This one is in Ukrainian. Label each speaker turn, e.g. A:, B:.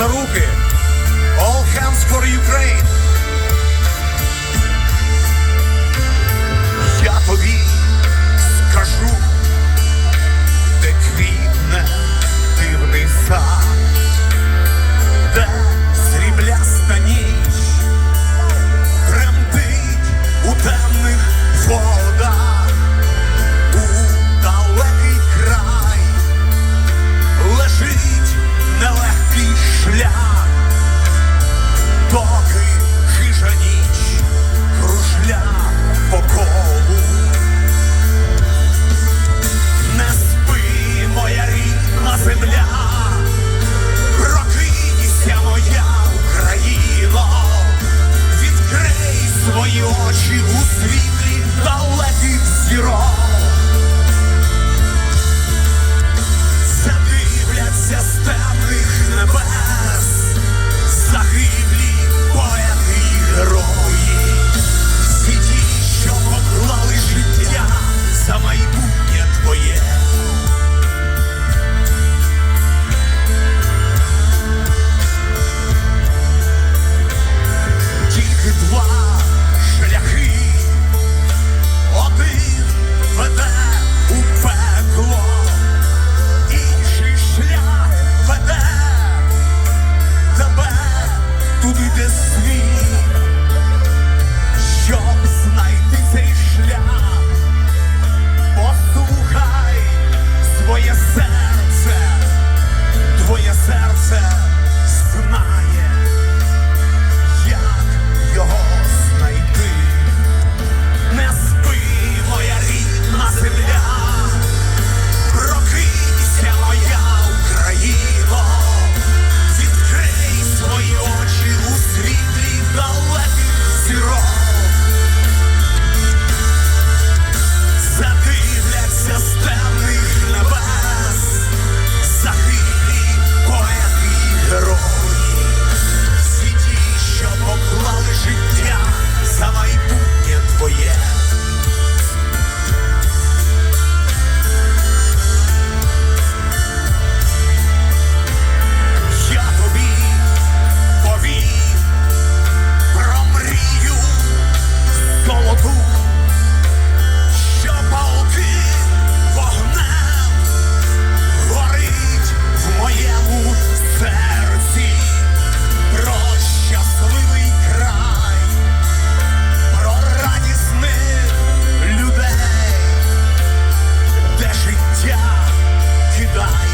A: на руки. All hands for Ukraine. Я тобі скажу, де квітне дивний сад, де срібляста ніч, тремтить у темних формах. Bye.